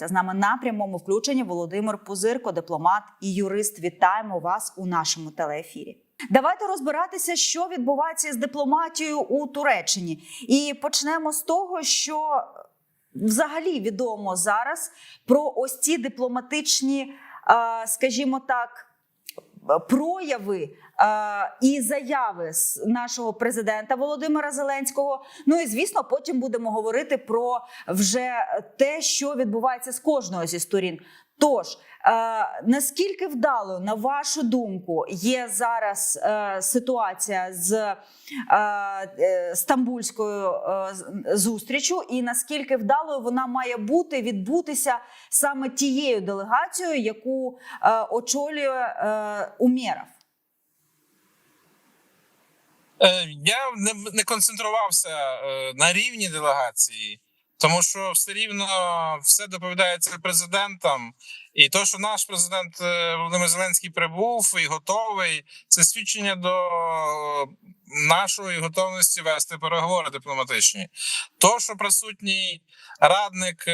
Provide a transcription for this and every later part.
З нами на прямому включенні Володимир Пузирко, дипломат і юрист. Вітаємо вас у нашому телеефірі. Давайте розбиратися, що відбувається з дипломатією у Туреччині, і почнемо з того, що взагалі відомо зараз про ось ці дипломатичні, скажімо так, прояви і заяви з нашого президента Володимира Зеленського. Ну і звісно, потім будемо говорити про вже те, що відбувається з кожною зі сторін. Тож е, наскільки вдало, на вашу думку, є зараз е, ситуація з е, е, стамбульською е, зустрічю, і наскільки вдалою вона має бути відбутися саме тією делегацією, яку е, очолює е, Умєров? Е, Я не, не концентрувався е, на рівні делегації, тому що все рівно все доповідається президентам. І то, що наш президент е, Володимир Зеленський прибув і готовий, це свідчення до нашої готовності вести переговори дипломатичні. То, що присутній радник,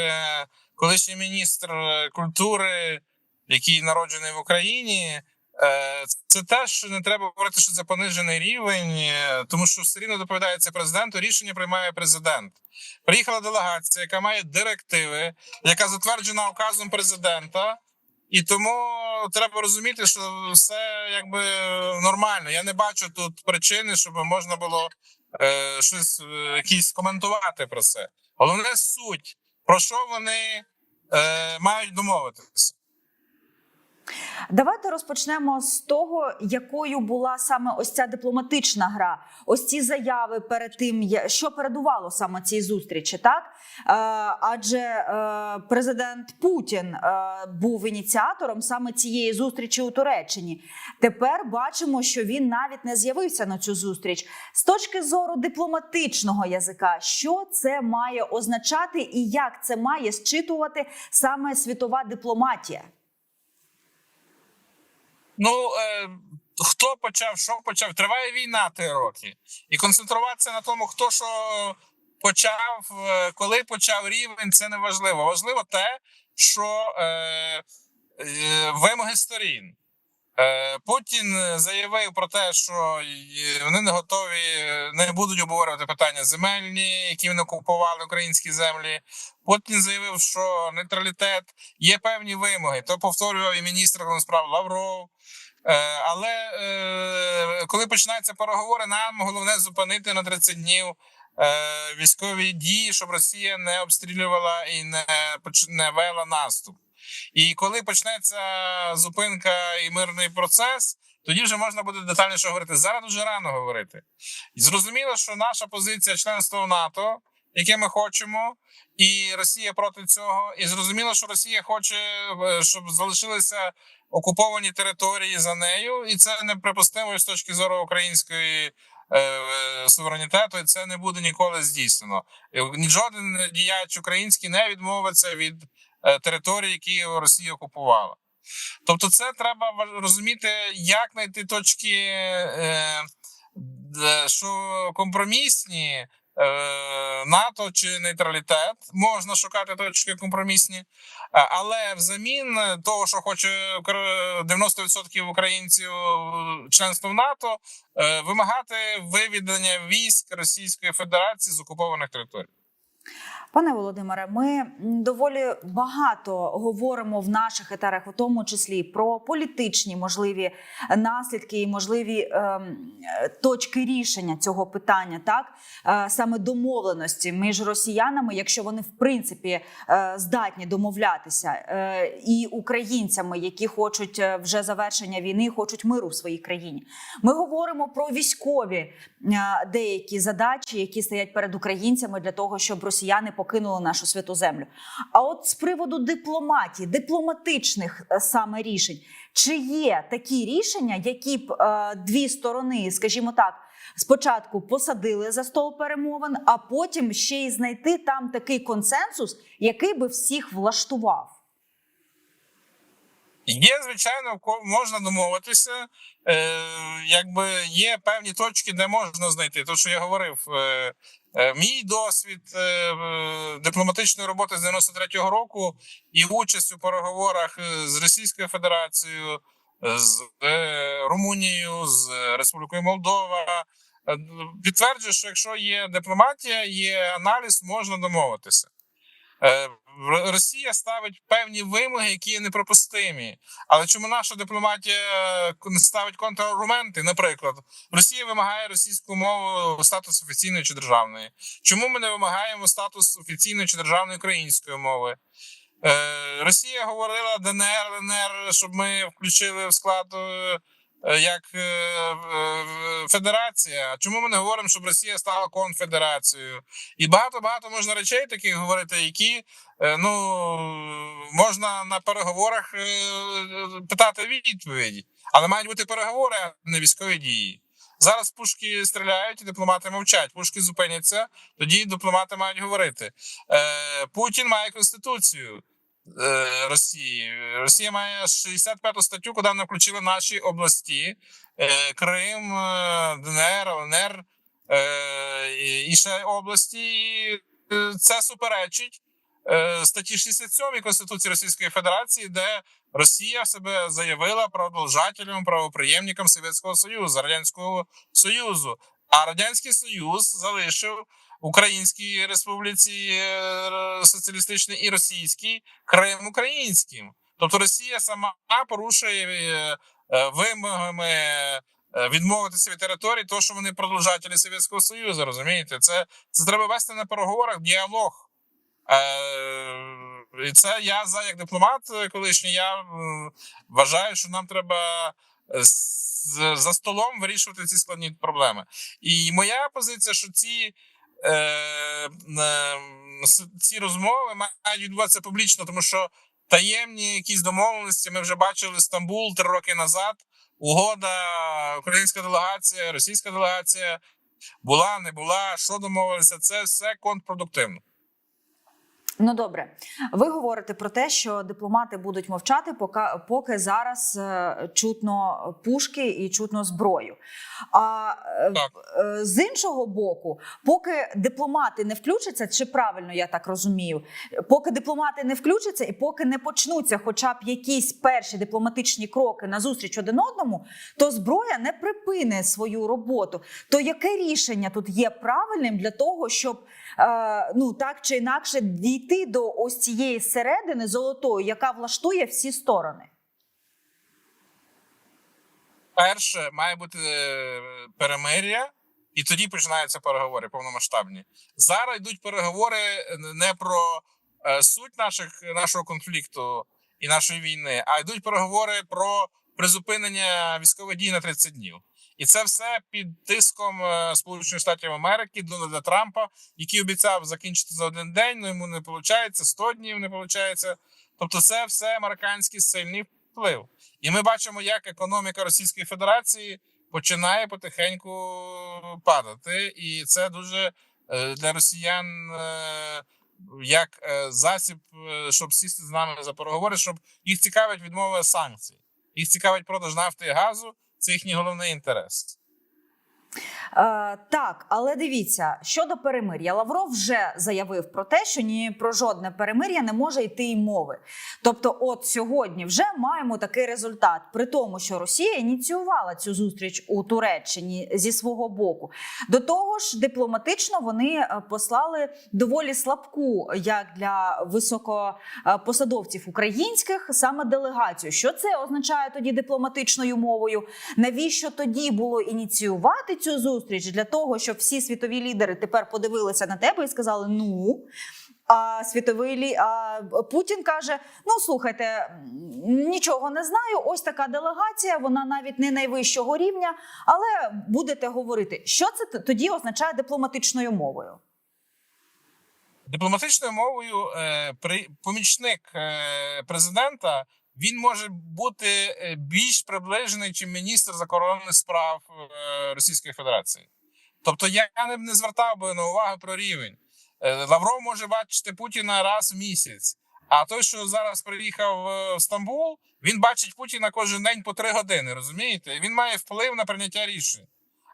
колишній міністр культури, який народжений в Україні. Е, Це теж не треба говорити, що це понижений рівень, е, тому що все рівно доповідається президенту. Рішення приймає президент. Приїхала делегація, яка має директиви, яка затверджена указом президента, і тому треба розуміти, що все якби нормально. Я не бачу тут причини, щоб можна було е, щось е, якісь коментувати про це. Головне суть, про що вони е, мають домовитися. Давайте розпочнемо з того, якою була саме ось ця дипломатична гра. Ось ці заяви перед тим, що передувало саме цій зустрічі, так е, адже е, президент Путін е, був ініціатором саме цієї зустрічі у Туреччині. Тепер бачимо, що він навіть не з'явився на цю зустріч. З точки зору дипломатичного язика, що це має означати і як це має зчитувати саме світова дипломатія? Ну е, хто почав, що почав? Триває війна три роки, і концентруватися на тому, хто що почав, е, коли почав рівень, це не важливо. Важливо те, що е, е, вимоги сторін. Е, Путін заявив про те, що вони не готові, не будуть обговорювати питання земельні, які вони окупували українські землі. Путін заявив, що нейтралітет є певні вимоги. То повторював і міністр справ Лавров. Е, Але е, коли починаються переговори, нам головне зупинити на 30 днів е, військові дії, щоб Росія не обстрілювала і не не вела наступ. І коли почнеться зупинка і мирний процес, тоді вже можна буде детальніше говорити. Зараз дуже рано говорити. І зрозуміло, що наша позиція членства в НАТО, яке ми хочемо, і Росія проти цього. І зрозуміло, що Росія хоче, щоб залишилися окуповані території за нею, і це неприпустимо з точки зору української. е, Суверенітету і це не буде ніколи здійснено. Жоден діяч український не відмовиться від е, території, які Росія окупувала. Тобто, це треба розуміти, як знайти точки, е, що компромісні. Е, НАТО чи нейтралітет можна шукати точки компромісні, Е, але взамін того, що хоче Кр- 90% українців е, членство в НАТО, вимагати виведення військ Російської Федерації з окупованих територій. Пане Володимире, ми доволі багато говоримо в наших етерах, у тому числі про політичні можливі наслідки і можливі е, точки рішення цього питання, так Е, саме домовленості між росіянами, якщо вони в принципі е, здатні домовлятися, е, і українцями, які хочуть е, вже завершення війни, хочуть миру в своїй країні. Ми говоримо про військові е, деякі задачі, які стоять перед українцями для того, щоб росіяни покинули нашу святу землю. А от з приводу дипломатії, дипломатичних е, саме рішень, чи є такі рішення, які б е, дві сторони, скажімо так, спочатку посадили за стол перемовин, а потім ще й знайти там такий консенсус, який би всіх влаштував? Є, звичайно, можна домовитися. Е, якби є певні точки, де можна знайти. То, що я говорив, Е, Мій досвід е, е, дипломатичної роботи з 93-го року і участь у переговорах е, з Російською Федерацією, е, з е, Румунією, з Республікою Молдова е, підтверджує, що якщо є дипломатія, є аналіз, можна домовитися. Росія ставить певні вимоги, які є неприпустимі. Але чому наша дипломатія е, ставить контраргументи? Наприклад, Росія вимагає російську мову статус офіційної чи державної. Чому ми не вимагаємо статус офіційної чи державної української мови? Е, Росія говорила ДНР, ЛНР, щоб ми включили в склад е, як е, е, федерація. Чому ми не говоримо, щоб Росія стала конфедерацією? І багато багато можна речей таких говорити, які е, ну можна на переговорах е, питати відповіді, але мають бути переговори, а не військові дії. Зараз пушки стріляють, і дипломати мовчать. Пушки зупиняться, тоді дипломати мають говорити. Е, Путін має конституцію е, Росії. Росія має 65 статтю, куди вони включили наші області: е, Крим, е, ДНР, ЛНР е, і- ще області. Е, Це суперечить е, статті 67 Конституції Російської Федерації, де Росія себе заявила продовжателем, правоприємником Совєтського Союзу, Радянського Союзу. А Радянський Союз залишив Українській Республіці е, Соціалістичній і Російській Крим українським. Тобто Росія сама порушує е, е, вимогами відмовитися від території, того, що вони продовжателі Совєтського Союзу. Розумієте, це, це треба вести на переговорах діалог. І це я за як дипломат колишній. Я вважаю, що нам треба за столом вирішувати ці складні проблеми. І моя позиція, що ці, ці розмови мають відбуватися публічно, тому що таємні якісь домовленості ми вже бачили Стамбул три роки назад. Угода, українська делегація, російська делегація була, не була, що домовилися, це все контрпродуктивно. Ну добре, ви говорите про те, що дипломати будуть мовчати, поки, поки зараз е, чутно пушки і чутно зброю. А е, Так. е, з іншого боку, поки дипломати не включаться, чи правильно я так розумію, поки дипломати не включаться і поки не почнуться, хоча б якісь перші дипломатичні кроки на зустріч один одному, то зброя не припине свою роботу. То яке рішення тут є правильним для того, щоб ну так чи інакше дійти до ось цієї середини золотої, яка влаштує всі сторони? Перше має бути е, перемир'я, і тоді починаються переговори повномасштабні. Зараз йдуть переговори не про е, суть наших нашого конфлікту і нашої війни, а йдуть переговори про призупинення військових дій на 30 днів. І це все під тиском е, Сполучених Штатів Америки, Дональда Трампа, який обіцяв закінчити за один день. Ну йому не виходить, 100 днів не виходить. Тобто, це все американський сильний вплив. І ми бачимо, як економіка Російської Федерації починає потихеньку падати, і це дуже е, для росіян е, як засіб, щоб сісти з нами за переговори, щоб їх цікавить відмова санкцій, їх цікавить продаж нафти і газу. Це їхній головний інтерес. Е, так, але дивіться щодо перемир'я. Лавров вже заявив про те, що ні про жодне перемир'я не може йти й мови. Тобто, от сьогодні вже маємо такий результат, при тому, що Росія ініціювала цю зустріч у Туреччині зі свого боку. До того ж, дипломатично вони е, послали доволі слабку, як для високопосадовців українських, саме делегацію. Що це означає тоді дипломатичною мовою? Навіщо тоді було ініціювати цю зустріч для того, щоб всі світові лідери тепер подивилися на тебе і сказали: ну. А світовий лі... а Путін каже: Ну слухайте, нічого не знаю. Ось така делегація. Вона навіть не найвищого рівня, але будете говорити, що це тоді означає дипломатичною мовою. Дипломатичною мовою е, при помічник е, президента він може бути е, більш приближений, чим міністр закордонних справ е, Російської Федерації. Тобто, я не, не звертав би на увагу про рівень. Е, Лавров може бачити Путіна раз в місяць. А той, що зараз приїхав в Стамбул, він бачить Путіна кожен день по три години. Розумієте? Він має вплив на прийняття рішень.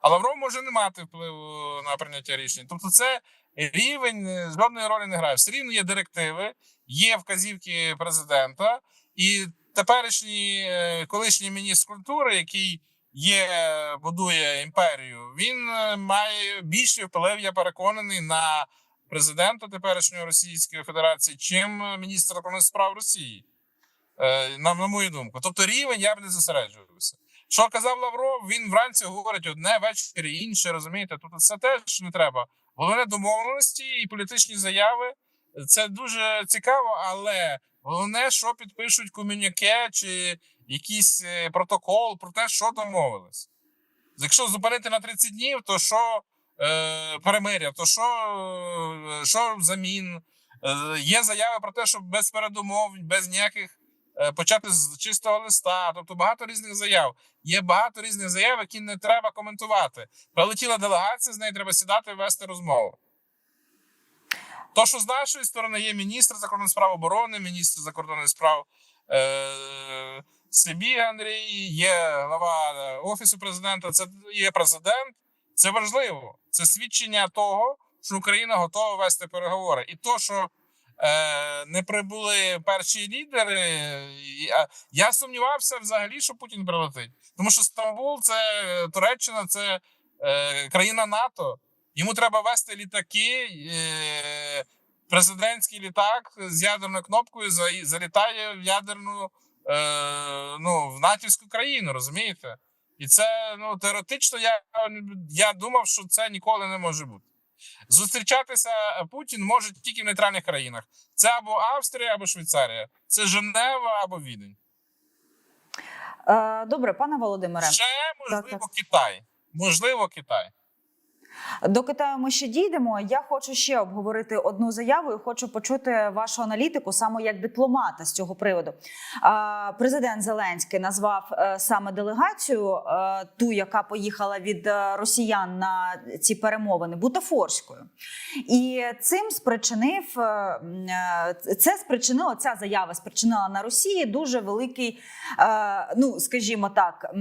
А Лавров може не мати впливу на прийняття рішень. Тобто, це рівень жодної ролі не грає. Все рівно є директиви, є вказівки президента, і теперішній е, колишній міністр культури, який є, будує імперію, він е, має більший вплив, я переконаний, на президента теперішньої Російської Федерації, чим міністр закордонних справ Росії. Е, На, на мою думку. Тобто рівень я б не зосереджувався. Що казав Лавров, він вранці говорить одне, ввечері інше, розумієте? Тобто це теж не треба. Головне домовленості і політичні заяви. Це дуже цікаво, але головне, що підпишуть комюніке чи якийсь е, протокол про те, що домовились. Якщо зупинити на 30 днів, то що е, перемиря, то що, е, що взамін? Е, є заяви про те, що без передумов, без ніяких е, почати з чистого листа. Тобто багато різних заяв. Є багато різних заяв, які не треба коментувати. Прилетіла делегація, з нею треба сідати і вести розмову. То, що з нашої сторони є міністр закордонних справ оборони, міністр закордонних справ е, Сибі Андрій, є глава е, офісу президента, це є президент. Це важливо. Це свідчення того, що Україна готова вести переговори, і то, що е, не прибули перші лідери. Я, я сумнівався взагалі, що Путін прилетить, тому що Стамбул, це Туреччина, це е, країна НАТО. Йому треба вести літаки. Е, президентський літак з ядерною кнопкою залітає в ядерну е, ну, в натівську країну, розумієте? І це ну теоретично я, я думав, що це ніколи не може бути. Зустрічатися Путін може тільки в нейтральних країнах. Це або Австрія, або Швейцарія, це Женева або Відень. Е, Добре, пане Володимире. Ще можливо Так, так. Китай. Можливо, Китай. До Китаю ми ще дійдемо. Я хочу ще обговорити одну заяву і хочу почути вашу аналітику саме як дипломата з цього приводу. Президент Зеленський назвав е, саме делегацію, е, ту, яка поїхала від е, росіян на ці перемовини, бутафорською. І цим спричинив це спричинило ця заява спричинила на Росії дуже великий, ну скажімо так,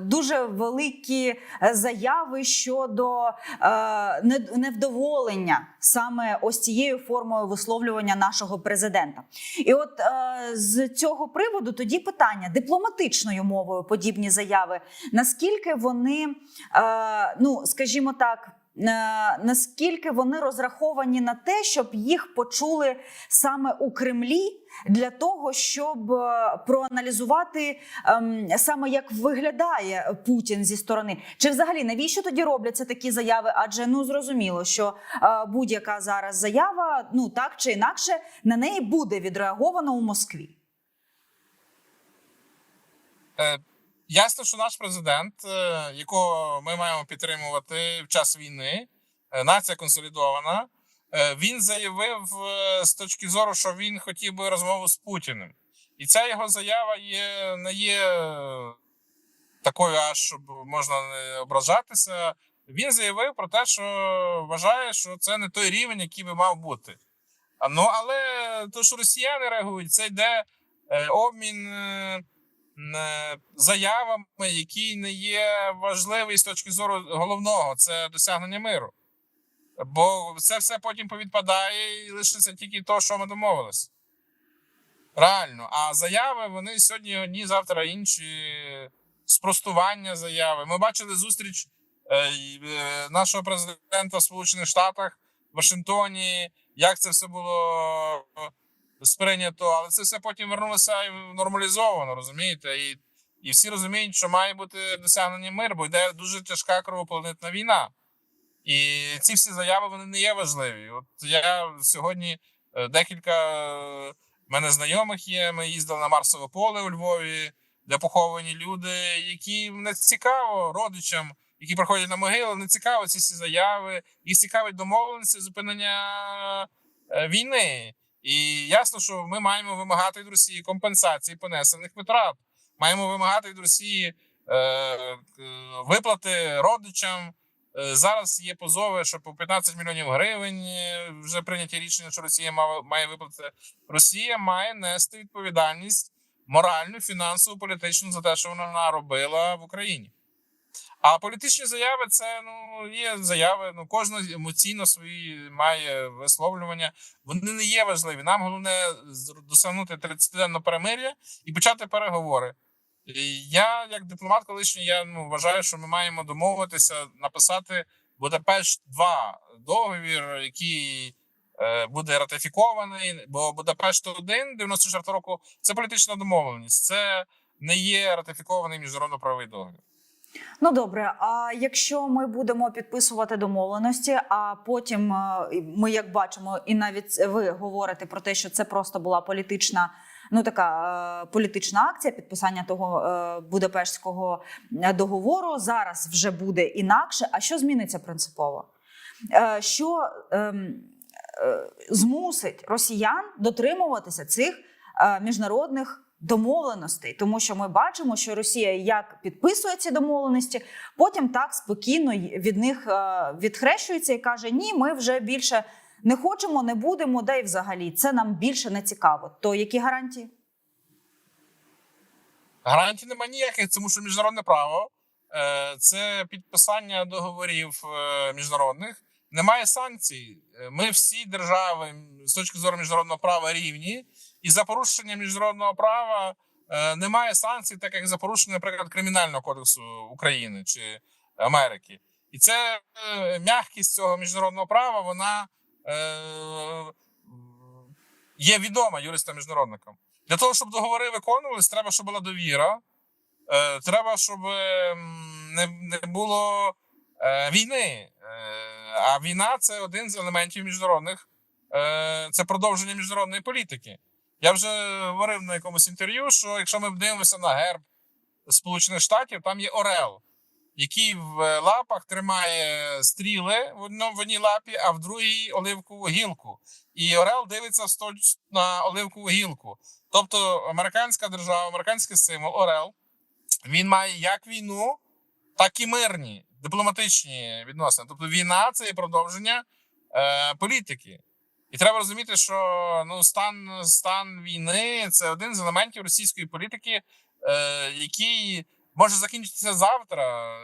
дуже великі заяви щодо е, невдоволення саме ось цією формою висловлювання нашого президента. І от е, з цього приводу тоді питання дипломатичною мовою подібні заяви. Наскільки вони, е, ну скажімо так. Е, Наскільки вони розраховані на те, щоб їх почули саме у Кремлі для того, щоб е, проаналізувати ем, саме як виглядає Путін зі сторони, чи взагалі навіщо тоді робляться такі заяви? Адже ну зрозуміло, що е, будь-яка зараз заява, ну так чи інакше, на неї буде відреаговано у Москві. Ясно, що наш президент, е, якого ми маємо підтримувати в час війни, е, нація консолідована. е, Він заявив з точки зору, що він хотів би розмову з Путіним, і ця його заява є не є такою, аж щоб можна не ображатися. Він заявив про те, що вважає, що це не той рівень, який би мав бути. Ну але то, що росіяни реагують, це йде обмін. Е, заявами, які не є важливі з точки зору головного це досягнення миру. Бо це все потім повідпадає і лишиться тільки то, що ми домовилися. Реально. А заяви вони сьогодні одні, завтра інші. Спростування заяви. Ми бачили зустріч е, е, нашого президента в Сполучених Штатах в Вашингтоні. Як це все було сприйнято, але це все потім вернулося і нормалізовано, розумієте? І, і всі розуміють, що має бути досягнення миру, бо йде дуже тяжка кровопролитна війна. І ці всі заяви вони не є важливі. От я сьогодні е, декілька е, мене знайомих є. Ми їздили на Марсове поле у Львові, де поховані люди, які не цікаво родичам, які приходять на могили, не цікаво ці всі заяви, їх цікавить домовленості зупинення е, війни. І ясно, що ми маємо вимагати від Росії компенсації понесених витрат. Маємо вимагати від Росії е, е, виплати родичам. Е, Зараз є позови, що по 15 мільйонів гривень е, вже прийняті рішення, що Росія має, має виплатити. Росія має нести відповідальність моральну, фінансову, політичну за те, що вона робила в Україні. А політичні заяви це ну є заяви. Ну кожна емоційно свої має висловлювання. Вони не є важливі. Нам головне досягнути 30-денного перемир'я і почати переговори. І Я, як дипломат колишній, я ну вважаю, що ми маємо домовитися написати Будапешт 2 договір, який е, буде ратифікований. Бо Будапешт 1 94 року це політична домовленість. Це не є ратифікований міжнародно-правовий договір. Ну добре. А якщо ми будемо підписувати домовленості, а потім е, ми, як бачимо, і навіть ви говорите про те, що це просто була політична. Ну, така е, політична акція підписання того е, Будапештського договору зараз вже буде інакше. А що зміниться принципово? Що ем, змусить росіян дотримуватися цих міжнародних домовленостей, тому що ми бачимо, що Росія як підписує ці домовленості, потім так спокійно від них е, відхрещується і каже: Ні, ми вже більше не хочемо, не будемо, да й взагалі це нам більше не цікаво. То які гарантії? Гарантій немає ніяких, тому що міжнародне право е, це підписання договорів е, міжнародних. Немає санкцій. Ми всі держави з точки зору міжнародного права рівні, і за порушення міжнародного права е, немає санкцій, так як за порушення, наприклад, кримінального кодексу України чи Америки. І це е, м'якість цього міжнародного права, вона е, є відома юристам міжнародникам. Для того, щоб договори виконувались, треба, щоб була довіра. Е, треба, щоб не, не було е, війни. Е, а війна це один з елементів міжнародних, е, це продовження міжнародної політики. Я вже говорив на якомусь інтерв'ю, що якщо ми дивимося на герб Сполучених Штатів, там є Орел, який в лапах тримає стріли в одній лапі, а в другій оливкову гілку. І Орел дивиться на оливкову гілку. Тобто американська держава, американський символ Орел, він має як війну, так і мирні дипломатичні відносини. Тобто війна це є продовження е, політики. І треба розуміти, що ну стан, стан війни це один з елементів російської політики, е, який може закінчитися завтра е,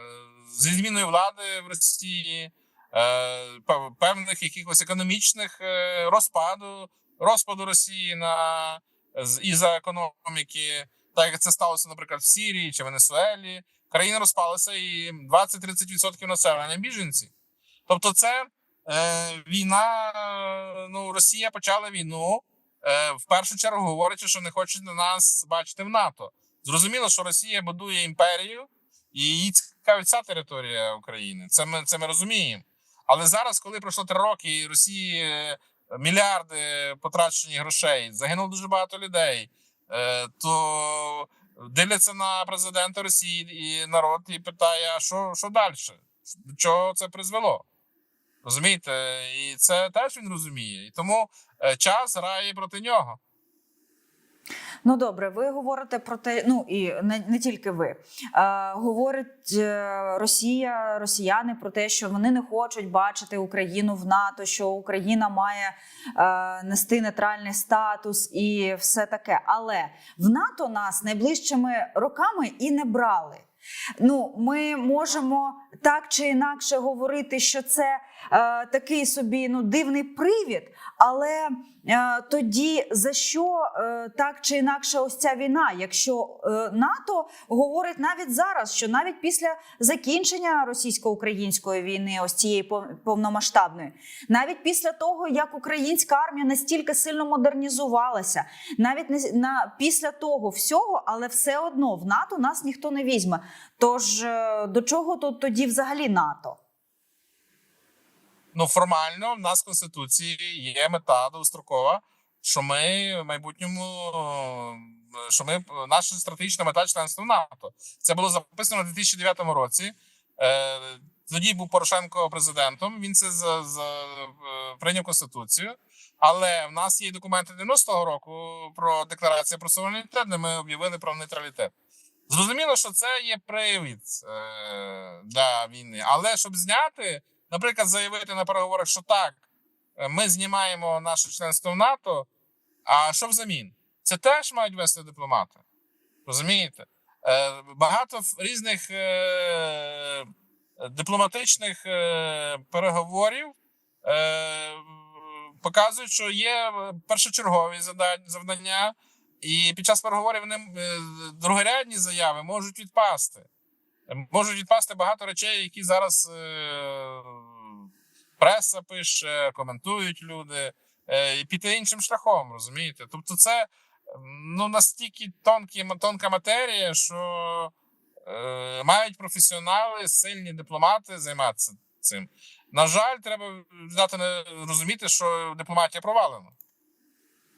зі зміною влади в Росії, е, певних якихось економічних е, розпаду, розпаду Росії на з- із-за економіки, так як це сталося, наприклад, в Сірії чи Венесуелі. Країна розпалася і 20-30% населення біженці. Тобто, це війна. е, Ну, Росія почала війну е, в першу чергу, говорячи, що не хочуть нас бачити в НАТО. Зрозуміло, що Росія будує імперію, і її цікавить ця територія України. Це ми це ми розуміємо. Але зараз, коли пройшло три роки, і Росії е, мільярди потрачені грошей, загинуло дуже багато людей, е, то дивляться на президента Росії і народ і питає: а що, що далі? До чого це призвело? Розумієте? І це теж він розуміє. І тому е, час грає проти нього. Ну добре, ви говорите про те, ну і не, не тільки ви. Е, говорить е, Росія, росіяни про те, що вони не хочуть бачити Україну в НАТО, що Україна має е, нести нейтральний статус і все таке. Але в НАТО нас найближчими роками і не брали. Ну, ми можемо так чи інакше говорити, що це такий собі ну дивний привід, але е, тоді за що е, так чи інакше ось ця війна? Якщо е, НАТО говорить навіть зараз, що навіть після закінчення російсько-української війни, ось цієї пов- повномасштабної, навіть після того як українська армія настільки сильно модернізувалася, навіть на після того всього, але все одно в НАТО нас ніхто не візьме. Тож е, до чого тут тоді взагалі НАТО? Ну, формально, в нас в Конституції є мета довгострокова, що ми в майбутньому, що ми наша стратегічна мета членства в НАТО. Це було записано у 2009 році. Е, Тоді був Порошенко президентом. Він це за, за, е, прийняв конституцію. Але в нас є документи 90-го року про декларацію про суверенітет, де ми об'явили про нейтралітет. Зрозуміло, що це є привід е, для війни, але щоб зняти наприклад, заявити на переговорах, що так, е, ми знімаємо наше членство в НАТО. А що взамін? Це теж мають вести дипломати. Розумієте? Е, багато різних е, дипломатичних переговорів показують, що є першочергові завдання, і під час переговорів другорядні заяви можуть відпасти. Можуть відпасти багато речей, які зараз е, преса пише, коментують люди, е, і піти іншим шляхом, розумієте? Тобто, це ну настільки тонкі, тонка матерія, що е, мають професіонали, сильні дипломати займатися цим. На жаль, треба дати розуміти, що дипломатія провалена.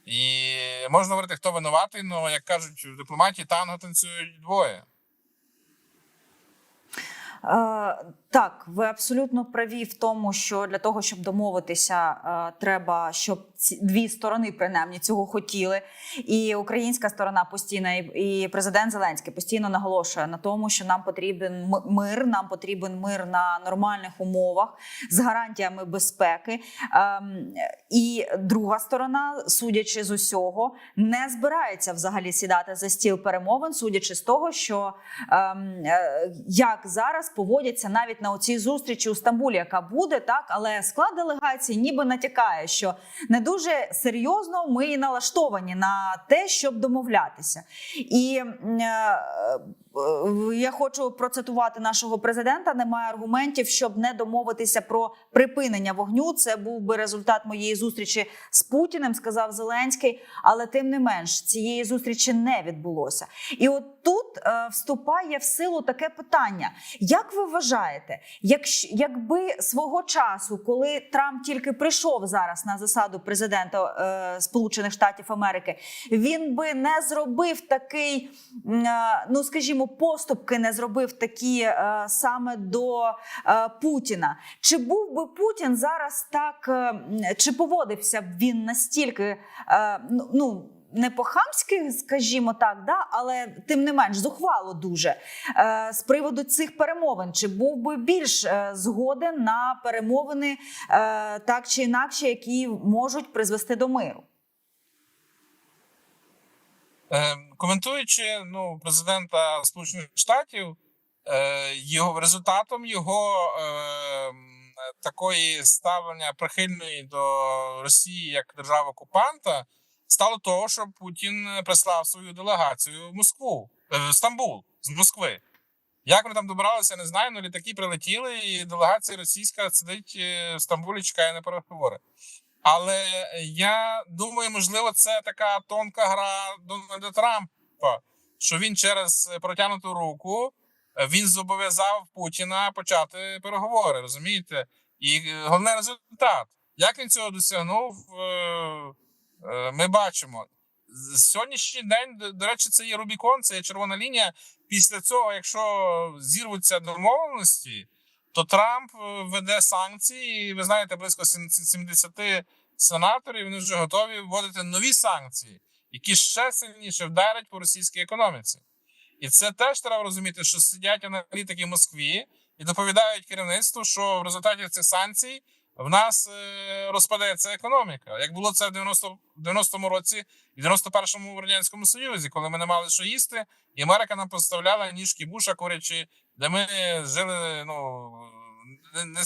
І можна говорити, хто винуватий, але як кажуть, в дипломатії танго танцюють двоє. Е, так, ви абсолютно праві в тому, що для того, щоб домовитися, е, треба, щоб ці дві сторони принаймні цього хотіли. І українська сторона постійно, і, президент Зеленський постійно наголошує на тому, що нам потрібен мир, нам потрібен мир на нормальних умовах з гарантіями безпеки. Ем, і друга сторона, судячи з усього, не збирається взагалі сідати за стіл перемовин, судячи з того, що ем, е, як зараз поводяться навіть на оцій зустрічі у Стамбулі, яка буде так, але склад делегації ніби натякає, що не дуже серйозно ми налаштовані на те, щоб домовлятися. І е, я хочу процитувати нашого президента. Немає аргументів, щоб не домовитися про припинення вогню. Це був би результат моєї зустрічі з Путіним, сказав Зеленський. Але тим не менш цієї зустрічі не відбулося. І от тут е, вступає в силу таке питання: як ви вважаєте, якщо якби свого часу, коли Трамп тільки прийшов зараз на засаду президента е, Сполучених Штатів Америки, він би не зробив такий, е, ну скажімо, поступки не зробив такі е, саме до е, Путіна. Чи був би Путін зараз так, е, чи поводився б він настільки ну- ну. Не по-хамськи, скажімо так, да, але тим не менш зухвало дуже е, з приводу цих перемовин. Чи був би більш згоден на перемовини е, так чи інакше, які можуть призвести до миру? Е, коментуючи ну, президента Сполучених Штатів, е, його результатом його е, такої ставлення прихильної до Росії як держави окупанта стало того, що Путін прислав свою делегацію в Москву, в Стамбул з Москви. Як вони там добралися, не знаю. але літаки прилетіли, і делегація російська сидить в Стамбулі, чекає на переговори. Але я думаю, можливо, це така тонка гра Дональда Трампа, що він через протягнуту руку е, він зобов'язав Путіна почати переговори, розумієте? І е, головний результат, як він цього досягнув, е, е, ми бачимо. Сьогоднішній день, до речі, це є Рубікон, це є червона лінія. Після цього, якщо зірвуться домовленості, то Трамп е, веде санкції. І ви знаєте, близько сім- 70 сенаторів вони вже готові вводити нові санкції, які ще сильніше вдарять по російській економіці. І це теж треба розуміти, що сидять аналітики в Москві і доповідають керівництву, що в результаті цих санкцій в нас е, розпадається економіка. Як було це в 90 в 90-му році і в 91-му в радянському союзі, коли ми не мали що їсти, і Америка нам поставляла ніжки буша курячі, де ми жили. Ну не, не е,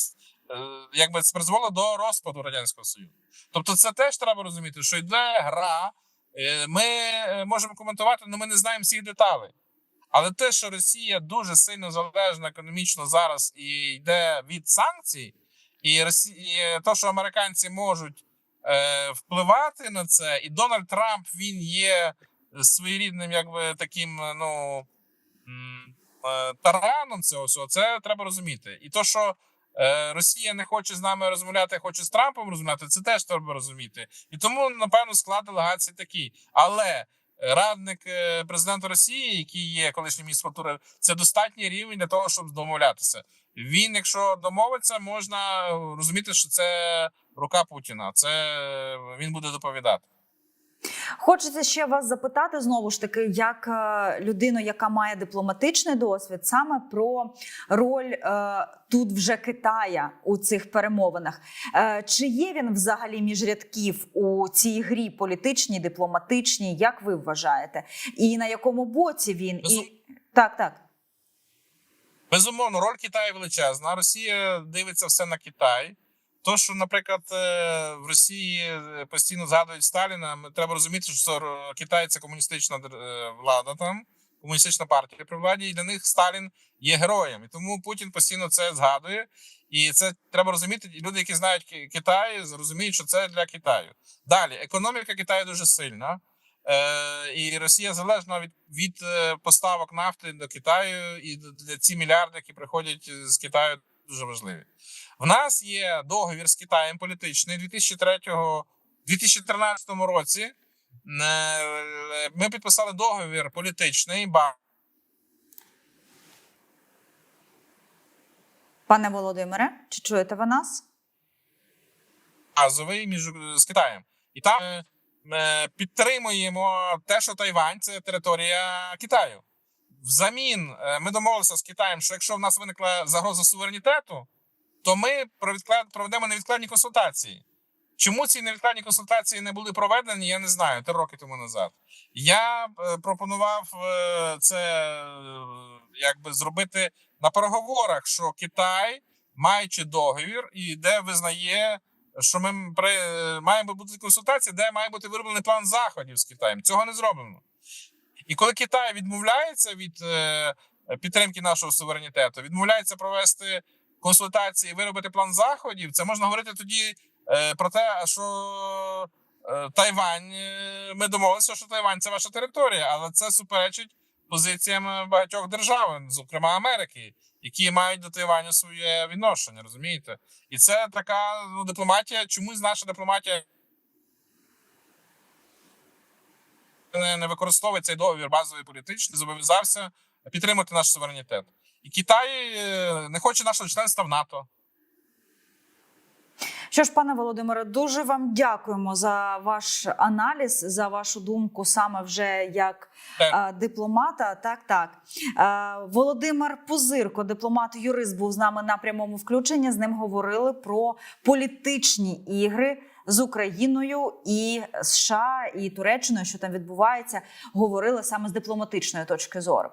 якби це призвело до розпаду радянського союзу. Тобто, це теж треба розуміти, що йде гра. е, Ми е, можемо коментувати, але ми не знаємо всіх деталей. Але те, що Росія дуже сильно залежна економічно зараз і йде від санкцій, і Росія, те, що американці можуть е, впливати на це, і Дональд Трамп він є своєрідним, якби таким, ну тараном цього всього, це треба розуміти. І то, що е, Росія не хоче з нами розмовляти, хоче з Трампом розмовляти, це теж треба розуміти. І тому, напевно, склад делегації такий. Але радник е, президента Росії, який є колишнім міністром це достатній рівень для того, щоб домовлятися. Він, якщо домовиться, можна розуміти, що це рука Путіна. Це він буде доповідати. Хочеться ще вас запитати знову ж таки, як е, людину, яка має дипломатичний досвід, саме про роль е, тут вже Китая у цих перемовинах. Е, чи є він взагалі між рядків у цій грі політичній, дипломатичній? Як ви вважаєте? І на якому боці він? І Так, так. Безумовно, роль Китаю величезна. Росія дивиться все на Китай. То, що, наприклад, е, в Росії е, постійно згадують Сталіна, треба розуміти, що Китай це комуністична е, влада там, комуністична партія при владі, і для них Сталін є героєм. І тому Путін постійно це згадує. І це треба розуміти. І люди, які знають Ки- Китай, розуміють, що це для Китаю. Далі, економіка Китаю дуже сильна. І Росія залежна від, від поставок нафти до Китаю, і для ці мільярди, які приходять з Китаю, дуже важливі. В нас є договір з Китаєм політичний 2003 2013 році. Е, Ми підписали договір політичний Пане Володимире, чи чуєте ви нас? базовий між з Китаєм, і там е, е, підтримуємо те, що Тайвань це територія Китаю. Взамін ми домовилися з Китаєм, що якщо в нас виникла загроза суверенітету, то ми проведемо невідкладні консультації. Чому ці невідкладні консультації не були проведені, я не знаю три роки тому назад. Я е, пропонував е, це е, якби зробити на переговорах, що Китай, маючи договір, і де визнає, що ми при е, має бути консультація, де має бути вироблений план заходів з Китаєм. Цього не зроблено. І коли Китай відмовляється від підтримки нашого суверенітету, відмовляється провести консультації, виробити план заходів, це можна говорити тоді е, про те, що е, Тайвань, е, ми домовилися, що Тайвань це ваша територія, але це суперечить позиціям багатьох держав, зокрема Америки, які мають до Тайваню своє відношення, розумієте? І це така ну, дипломатія. Чомусь наша дипломатія не, використовує цей договір базовий політичний, зобов'язався підтримати наш суверенітет. І Китай е, не хоче нашого членства в НАТО. Що ж, пане Володимире, дуже вам дякуємо за ваш аналіз, за вашу думку, саме вже як Так. е, дипломата. Так, так. Е, Володимир Пузирко, дипломат-юрист, був з нами на прямому включенні. З ним говорили про політичні ігри з Україною і США і Туреччиною, що там відбувається. Говорили саме з дипломатичної точки зору.